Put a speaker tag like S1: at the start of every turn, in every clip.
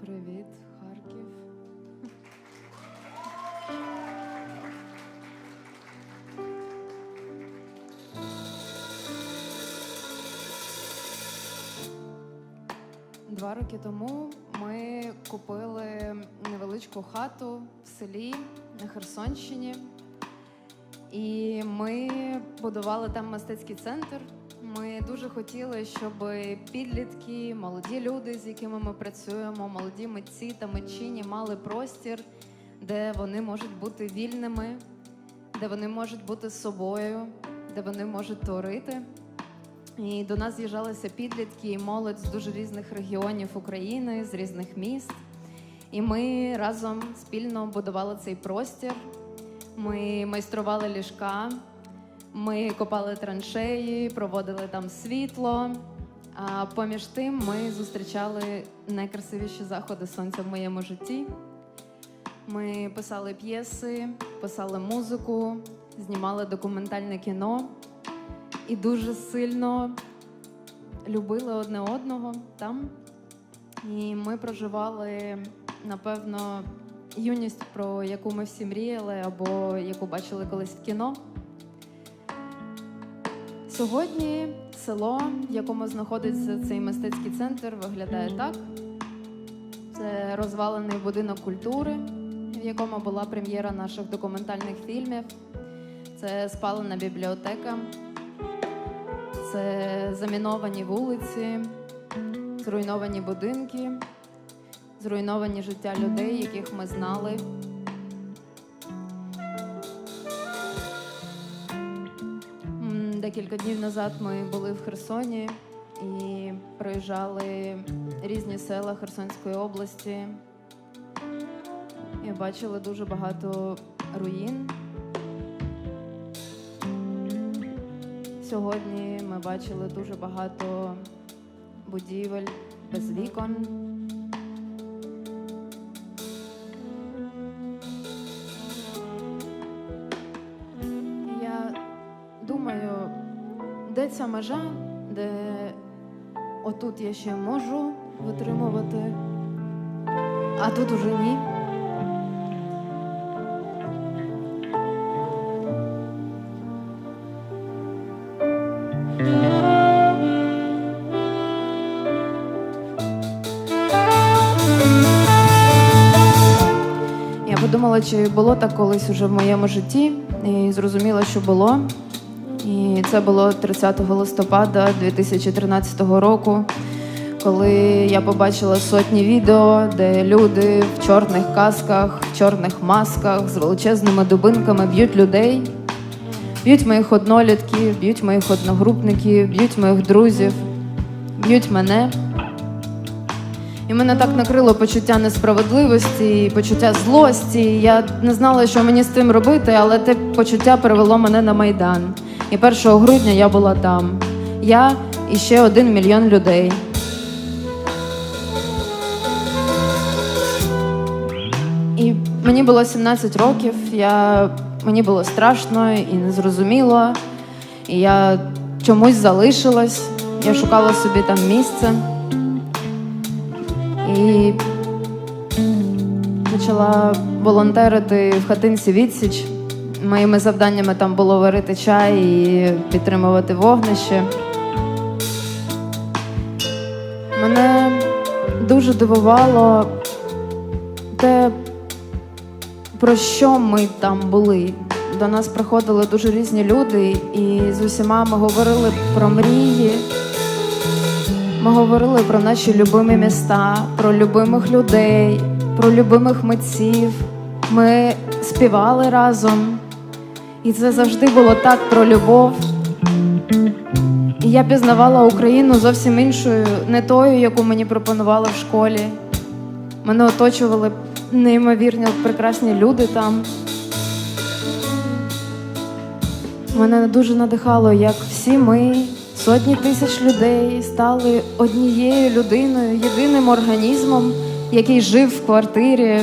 S1: Привіт, Харків. Два роки тому ми купили невеличку хату в селі на Херсонщині. І ми будували там мистецький центр. Дуже хотіли, щоб підлітки, молоді люди, з якими ми працюємо, молоді митці та митчині мали простір, де вони можуть бути вільними, де вони можуть бути собою, де вони можуть творити. І до нас з'їжджалися підлітки і молодь з дуже різних регіонів України, з різних міст. І ми разом спільно будували цей простір. Ми майстрували ліжка, ми копали траншеї, проводили там світло. А поміж тим ми зустрічали найкрасивіші заходи сонця в моєму житті. Ми писали п'єси, писали музику, знімали документальне кіно і дуже сильно любили одне одного там. І ми проживали, напевно, юність, про яку ми всі мріяли, або яку бачили колись в кіно. Сьогодні село, в якому знаходиться цей мистецький центр, виглядає так. Це розвалений будинок культури, в якому була прем'єра наших документальних фільмів. Це спалена бібліотека, це заміновані вулиці, зруйновані будинки, зруйновані життя людей, яких ми знали. М, Декілька днів назад ми були в Херсоні і проїжджали різні села Херсонської області і бачили дуже багато руїн. Сьогодні ми бачили дуже багато будівель без вікон. Де ця межа, де отут я ще можу витримувати, а тут уже ні. Я подумала, чи було так колись уже в моєму житті, і зрозуміла, що було. І це було 30 листопада 2013 року, коли я побачила сотні відео, де люди в чорних касках, в чорних масках з величезними дубинками б'ють людей, б'ють моїх однолітків, б'ють моїх одногрупників, б'ють моїх друзів, б'ють мене. І мене так накрило почуття несправедливості, і почуття злості. Я не знала, що мені з цим робити, але те почуття привело мене на майдан. І 1 грудня я була там. Я і ще один мільйон людей. І мені було 17 років. Я... Мені було страшно і незрозуміло. І я чомусь залишилась. Я шукала собі там місце. І почала волонтерити в хатинці відсіч. Моїми завданнями там було варити чай і підтримувати вогнище. Мене дуже дивувало те, про що ми там були. До нас приходили дуже різні люди, і з усіма ми говорили про мрії. Ми говорили про наші любимі міста, про любимих людей, про любимих митців. Ми співали разом. І це завжди було так про любов. І я пізнавала Україну зовсім іншою, не тою, яку мені пропонували в школі. Мене оточували неймовірні прекрасні люди там. Мене дуже надихало, як всі ми, сотні тисяч людей, стали однією людиною, єдиним організмом, який жив в квартирі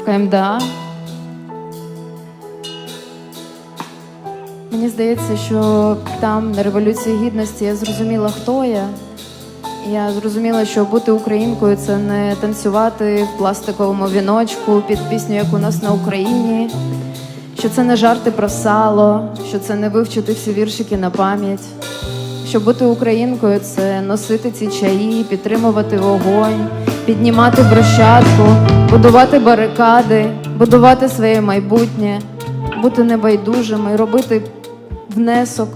S1: в КМДА. Мені здається, що там, на Революції Гідності, я зрозуміла, хто я. Я зрозуміла, що бути українкою це не танцювати в пластиковому віночку під пісню, як у нас на Україні, що це не жарти про сало, що це не вивчити всі віршики на пам'ять. Що бути українкою це носити ці чаї, підтримувати вогонь, піднімати брусчатку, будувати барикади, будувати своє майбутнє, бути небайдужими, робити внесок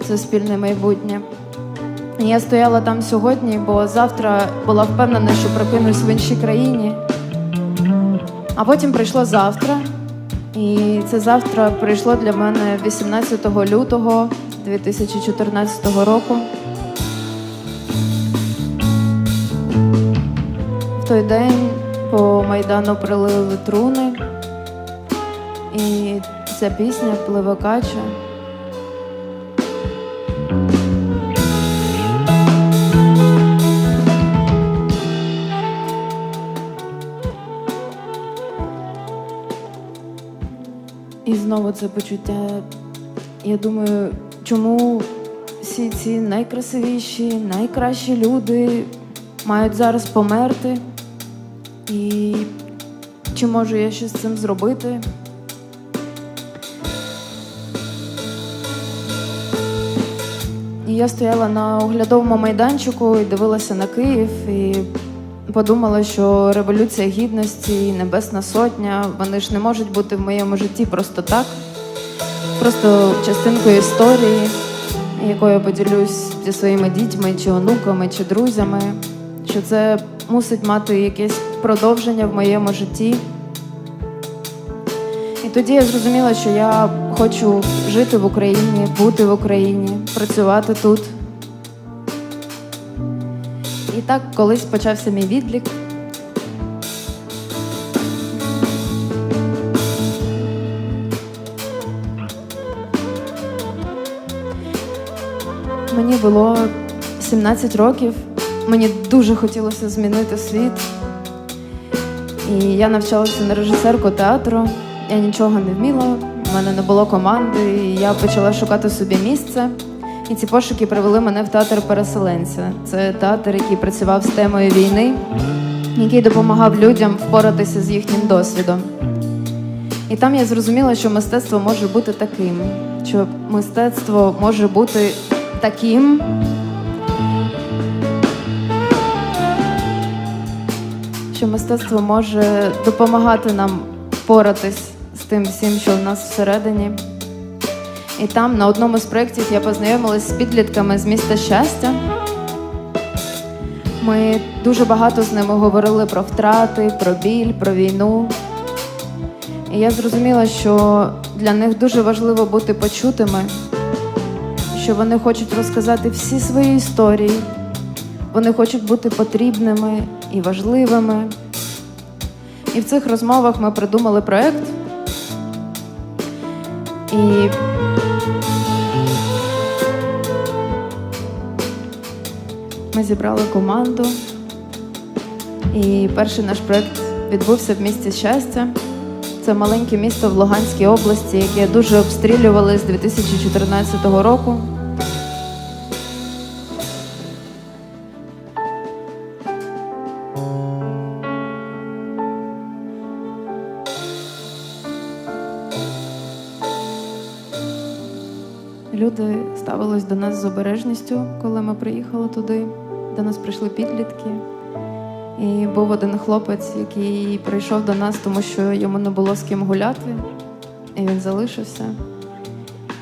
S1: в це спільне майбутнє. Я стояла там сьогодні, бо завтра була впевнена, що прокинусь в іншій країні. А потім прийшло завтра, і це завтра прийшло для мене 18 лютого 2014 року. В той день по Майдану прилили труни, і ця пісня пливе кача. І знову це почуття. Я думаю, чому всі ці найкрасивіші, найкращі люди мають зараз померти? І чи можу я щось з цим зробити? Я стояла на оглядовому майданчику і дивилася на Київ і подумала, що революція гідності і Небесна Сотня вони ж не можуть бути в моєму житті просто так, просто частинкою історії, якою я поділюсь зі своїми дітьми, чи онуками, чи друзями, що це мусить мати якесь продовження в моєму житті. І тоді я зрозуміла, що я хочу жити в Україні, бути в Україні, працювати тут. І так колись почався мій відлік. Мені було 17 років. Мені дуже хотілося змінити світ. І я навчалася на режисерку театру. Я нічого не вміла, в мене не було команди. І я почала шукати собі місце. І ці пошуки привели мене в театр переселенця. Це театр, який працював з темою війни, який допомагав людям впоратися з їхнім досвідом. І там я зрозуміла, що мистецтво може бути таким, що мистецтво може бути таким. Що мистецтво може допомагати нам впоратись тим всім, що в нас всередині. І там на одному з проєктів я познайомилась з підлітками з міста щастя. Ми дуже багато з ними говорили про втрати, про біль, про війну. І я зрозуміла, що для них дуже важливо бути почутими, що вони хочуть розказати всі свої історії, вони хочуть бути потрібними і важливими. І в цих розмовах ми придумали проєкт. І Ми зібрали команду, і перший наш проект відбувся в місті щастя. Це маленьке місто в Луганській області, яке дуже обстрілювали з 2014 року. Люди ставились до нас з обережністю, коли ми приїхали туди. До нас прийшли підлітки. І був один хлопець, який прийшов до нас, тому що йому не було з ким гуляти, і він залишився.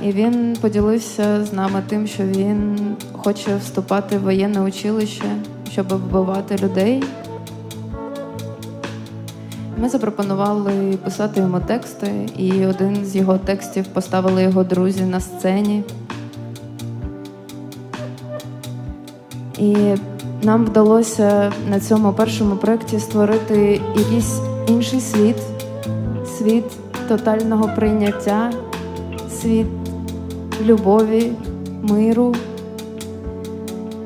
S1: І він поділився з нами тим, що він хоче вступати в воєнне училище, щоб вбивати людей. Ми запропонували писати йому тексти, і один з його текстів поставили його друзі на сцені. І нам вдалося на цьому першому проєкті створити якийсь інший світ, світ тотального прийняття, світ любові, миру.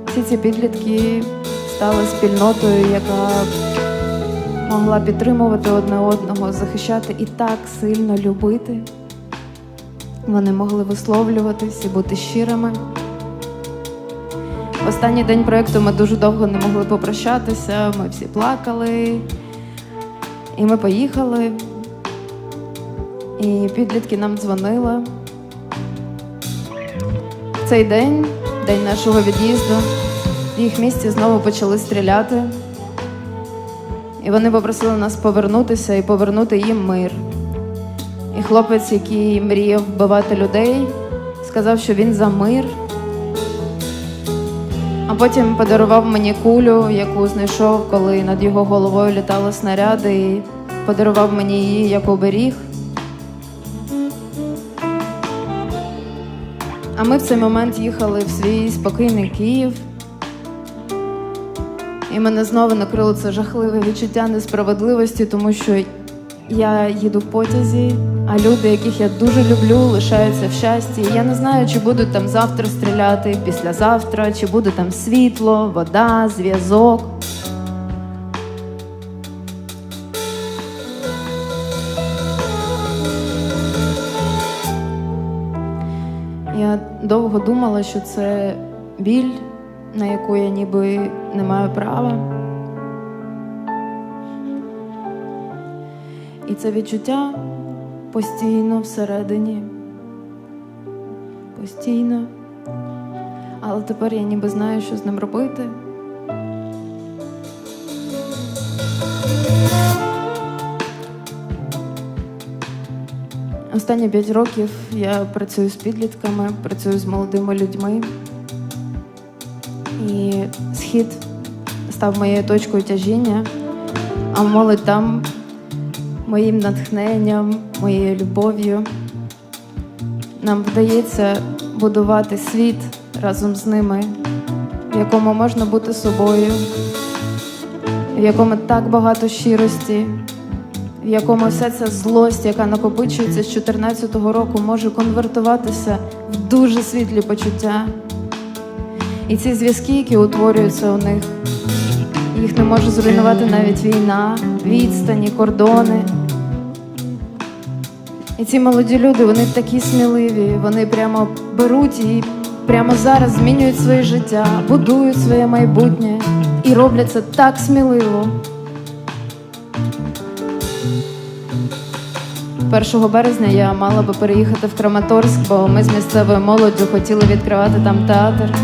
S1: Всі ці підлітки стали спільнотою, яка могла підтримувати одне одного, захищати і так сильно любити. Вони могли висловлюватись і бути щирими. останній день проєкту ми дуже довго не могли попрощатися, ми всі плакали. І ми поїхали. І підлітки нам дзвонили. В цей день, день нашого від'їзду, в їх місті знову почали стріляти. Вони попросили нас повернутися і повернути їм мир. І хлопець, який мріяв вбивати людей, сказав, що він за мир. А потім подарував мені кулю, яку знайшов, коли над його головою літали снаряди, і подарував мені її як оберіг. А ми в цей момент їхали в свій спокійний Київ. І мене знову накрило це жахливе відчуття несправедливості, тому що я їду в потязі, а люди, яких я дуже люблю, лишаються в щасті. Я не знаю, чи будуть там завтра стріляти, післязавтра, чи буде там світло, вода, зв'язок. Я довго думала, що це біль, на яку я ніби не маю права. І це відчуття постійно всередині. Постійно. Але тепер я ніби знаю, що з ним робити. Останні п'ять років я працюю з підлітками, працюю з молодими людьми. Схід став моєю точкою тяжіння, а молодь там моїм натхненням, моєю любов'ю. Нам вдається будувати світ разом з ними, в якому можна бути собою, в якому так багато щирості, в якому вся ця злость, яка накопичується з 2014 року, може конвертуватися в дуже світлі почуття. І ці зв'язки, які утворюються у них, їх не може зруйнувати навіть війна, відстані, кордони. І ці молоді люди, вони такі сміливі, вони прямо беруть і прямо зараз змінюють своє життя, будують своє майбутнє і роблять це так сміливо. 1 березня я мала би переїхати в Краматорськ, бо ми з місцевою молоддю хотіли відкривати там театр.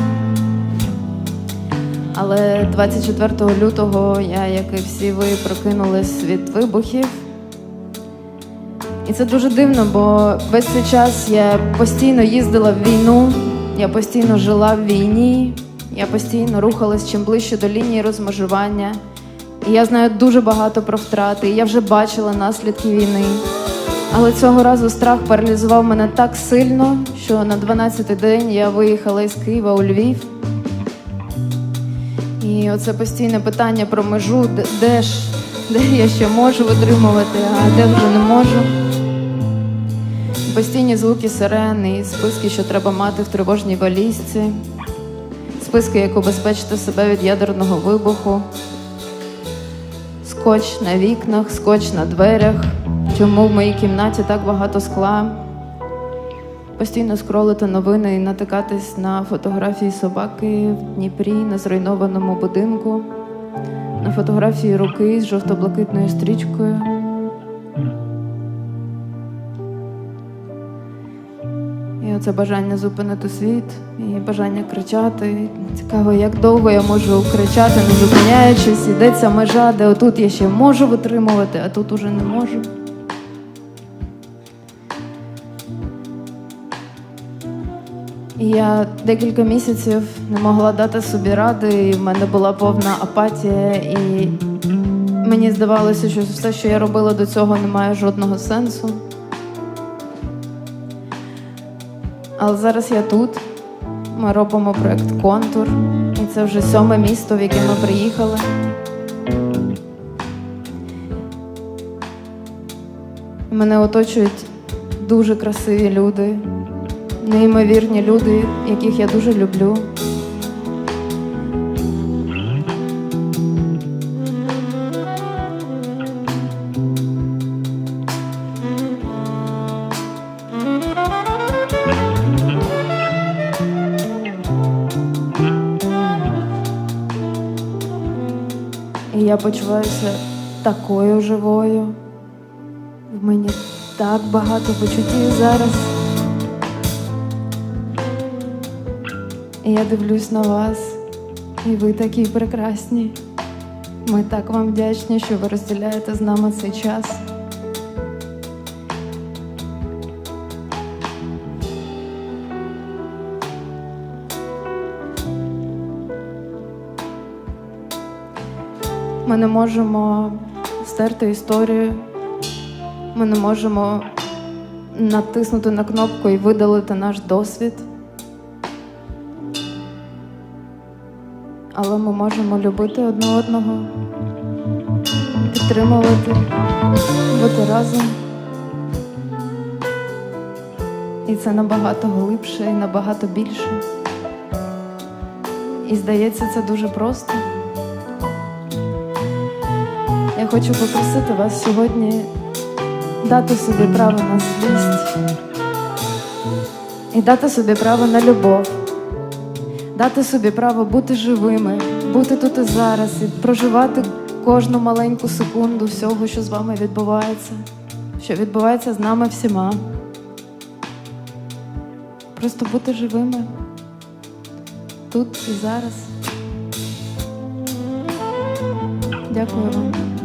S1: Але 24 лютого я, як і всі ви, прокинулась від вибухів. І це дуже дивно, бо весь цей час я постійно їздила в війну, я постійно жила в війні, я постійно рухалась чим ближче до лінії розмежування. І я знаю дуже багато про втрати, і я вже бачила наслідки війни. Але цього разу страх паралізував мене так сильно, що на 12-й день я виїхала із Києва у Львів. І оце постійне питання про межу, де, де ж, де я ще можу витримувати, а де вже не можу. Постійні звуки сирен і списки, що треба мати в тривожній валізці, списки, як убезпечити себе від ядерного вибуху, скотч на вікнах, скотч на дверях, чому в моїй кімнаті так багато скла. Постійно скролити новини і натикатись на фотографії собаки в Дніпрі на зруйнованому будинку, на фотографії руки з жовто-блакитною стрічкою. І оце бажання зупинити світ, і бажання кричати. Цікаво, як довго я можу кричати, не зупиняючись, йдеться межа, де отут я ще можу витримувати, а тут уже не можу. Я декілька місяців не могла дати собі ради, і в мене була повна апатія, і мені здавалося, що все, що я робила до цього, не має жодного сенсу. Але зараз я тут. Ми робимо проект Контур, і це вже сьоме місто, в яке ми приїхали. Мене оточують дуже красиві люди, неймовірні люди, яких я дуже люблю. Я почуваюся такою живою. В мені так багато почуттів зараз. Я дивлюсь на вас, і ви такі прекрасні. Ми так вам вдячні, що ви розділяєте з нами цей час. Ми не можемо стерти історію. Ми не можемо натиснути на кнопку і видалити наш досвід. Але ми можемо любити одне одного, підтримувати, бути разом. І це набагато глибше і набагато більше. І здається, це дуже просто. Я хочу попросити вас сьогодні дати собі право на злість і дати собі право на любов, дати собі право бути живими, бути тут і зараз, і проживати кожну маленьку секунду всього, що з вами відбувається, що відбувається з нами всіма. Просто бути живими тут і зараз. Дякую вам.